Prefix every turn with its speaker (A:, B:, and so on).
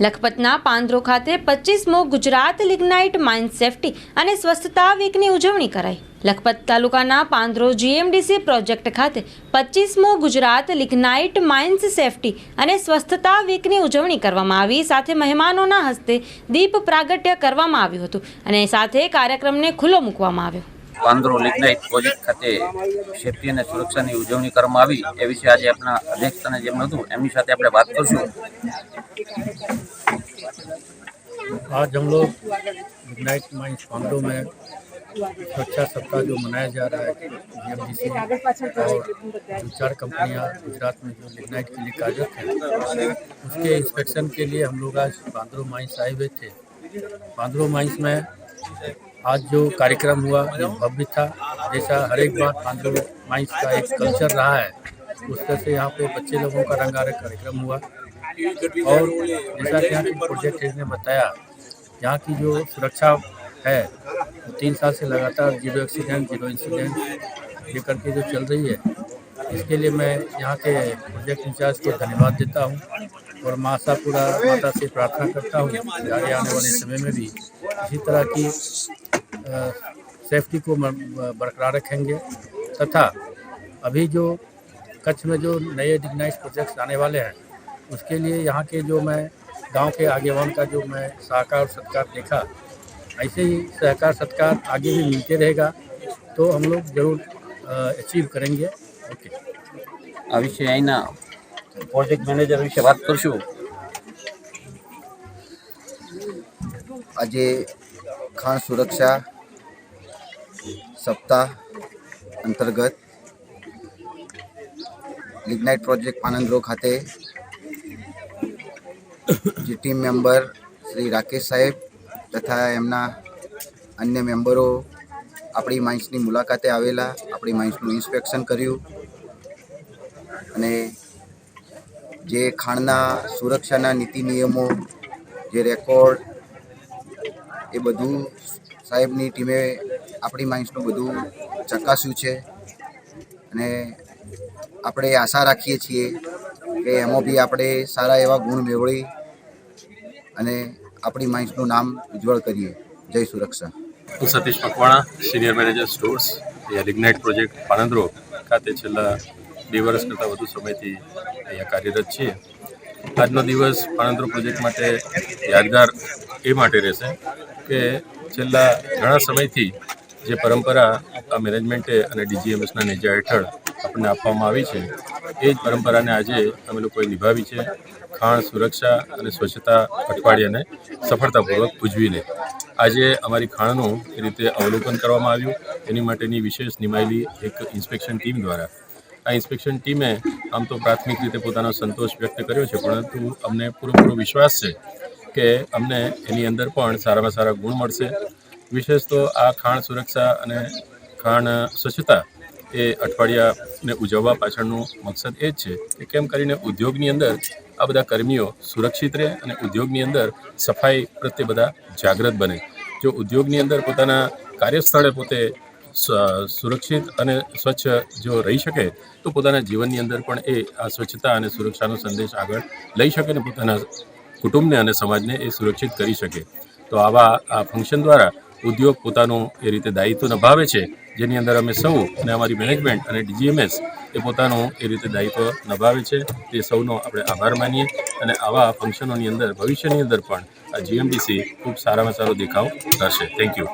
A: લખપતના પાંદરો ખાતે પચીસમો Gujarat lignite mine safety અને સ્વસ્થતા વીકની ઉજવણી કરાઈ. લખપત તાલુકાના પાંદરો જીએમડીસી પ્રોજેક્ટ ખાતે પચીસમો ગુજરાત લિગ્નાઇટ માઇન્સ સેફટી અને સ્વસ્થતા વીકની ઉજવણી કરવામાં આવી. સાથે મહેમાનોના હસ્તે દીપ પ્રાગટ્ય કરવામાં આવ્યું હતું અને સાથે કાર્યક્રમને ખુલ્લો મૂકવામાં આવ્યો.
B: પાંદરો લિગ્નાઇટ પ્રોજેક્ટ ખાતે સેફટી અને સુરક્ષાની ઉજવણી કરવામાં આવી. એ વિશે આજે આપણા અધ્યક્ષતાને જેમ હતું એમની સાથે આપણે વાત કરશું.
C: आज हम लोग मिडनाइट माइंस पांडो में सुरक्षा सप्ताह जो मनाया जा रहा है और दो चार कंपनियाँ गुजरात में जो लिग्नाइट के लिए कार्यरत हैं, उसके इंस्पेक्शन के लिए हम लोग आज पांडरो माइंस आए हुए थे। पांडरो माइंस में आज जो कार्यक्रम हुआ जो भव्य था। जैसा हर एक बार पांडरो माइंस का एक कल्चर रहा है, उस तरह से यहाँ पे बच्चे लोगों का रंगारंग कार्यक्रम हुआ। और जैसा कि यहाँ के प्रोजेक्ट ने बताया यहाँ की जो सुरक्षा है वो तीन साल से लगातार ज़ीरो एक्सीडेंट ज़ीरो इंसिडेंट ये करके जो चल रही है इसके लिए मैं यहाँ के प्रोजेक्ट इंचार्ज को धन्यवाद देता हूँ और माँ पूरा माता से प्रार्थना करता हूँ आगे आने वाले समय में भी इसी तरह की सेफ्टी को बरकरार रखेंगे तथा अभी जो कच्छ में जो नए डिग्नाइज प्रोजेक्ट्स आने वाले हैं उसके लिए यहाँ के जो मैं गांव के आगेवान का जो मैं सहकार और सत्कार देखा ऐसे ही सहकार सत्कार आगे भी मिलते रहेगा तो हम लोग ज़रूर अचीव करेंगे ओके
B: આ વિશે અહીંના પ્રોજેક્ટ મેનેજર વિશે વાત કરશું
D: આજે ખાણ સુરક્ષા સપ્તાહ અંતર્ગત લિગ્નાઇટ પ્રોજેક્ટ આનંદરો ખાતે જે ટીમ મેમ્બર શ્રી રાકેશ સાહેબ તથા એમના અન્ય મેમ્બરો આપણી માઇન્સની મુલાકાતે આવેલા, આપણી માઇન્સનું ઇન્સ્પેક્શન કર્યું અને જે ખાણના સુરક્ષાના નીતિ નિયમો, જે રેકોર્ડ એ બધું સાહેબની ટીમે આપણી માઇન્સનું બધું ચકાસ્યું છે અને આપણે આશા રાખીએ છીએ કે એમાં બી આપણે સારા એવા ગુણ મેળવી અને આપણી માઇન્સનું નામ ઉજ્જવળ કરીએ. જય સુરક્ષા.
E: હું Satish Makwana senior manager stores એ લિગ્નાઇટ પ્રોજેક્ટ પાણંદરો ખાતે છેલ્લા બે વર્ષ કરતાં વધુ સમયથી અહીંયા કાર્યરત છીએ. આજનો દિવસ પાણંદરો પ્રોજેક્ટ માટે યાદગાર એ માટે રહેશે કે છેલ્લા ઘણા સમયથી જે પરંપરા આ મેનેજમેન્ટે અને ડીજીએમએસના નેજા હેઠળ આપણને આપવામાં આવી છે એ જ પરંપરાને આજે અમે લોકોએ નિભાવી છે. ખાણ, સુરક્ષા અને સ્વચ્છતા અઠવાડિયાને સફળતાપૂર્વક ઉજવીને. આજે અમારી ખાણનું એ રીતે અવલોકન કરવામાં આવ્યું. એની માટેની વિશેષ નિમાયેલી એક ઇન્સ્પેક્શન ટીમ દ્વારા. આ ઇન્સ્પેક્શન ટીમે આમ તો પ્રાથમિક રીતે પોતાનો સંતોષ વ્યક્ત કર્યો છે, પરંતુ અમને પૂરેપૂરો વિશ્વાસ છે કે અમને એની અંદર પણ સારામાં સારા ગુણ મળશે. વિશેષ તો આ ખાણ સુરક્ષા અને ખાણ સ્વચ્છતા એ અઠવાડિયાને ઉજવવા પાછળનું મકસદ એ જ છે કે કેમ કરીને ઉદ્યોગની અંદર આ બધા કર્મીઓ સુરક્ષિત રહે અને ઉદ્યોગની અંદર સફાઈ પ્રત્યે બધા જાગૃત બને. જો ઉદ્યોગની અંદર પોતાના કાર્યસ્થળે પોતે સુરક્ષિત અને સ્વચ્છ જો રહી શકે, તો પોતાના જીવનની અંદર પણ એ આ સ્વચ્છતા અને સુરક્ષાનો સંદેશ આગળ લઈ શકે અને પોતાના કુટુંબને અને સમાજને એ સુરક્ષિત કરી શકે. તો આવા આ ફંક્શન દ્વારા ઉદ્યોગ પોતાનું એ રીતે દાયિત્વ નિભાવે છે, જેની અંદર અમે સૌ અને અમારી મેનેજમેન્ટ અને ડીજીએમએસ એ પોતાનું એ રીતે દાયિત્વ નિભાવે છે. તે સૌનો આપણે આભાર માનીએ અને આવા ફંક્શનોની અંદર, ભવિષ્યની અંદર પણ આ જીએમડીસી ખૂબ સારામાં સારો દેખાવ કરશે. Thank you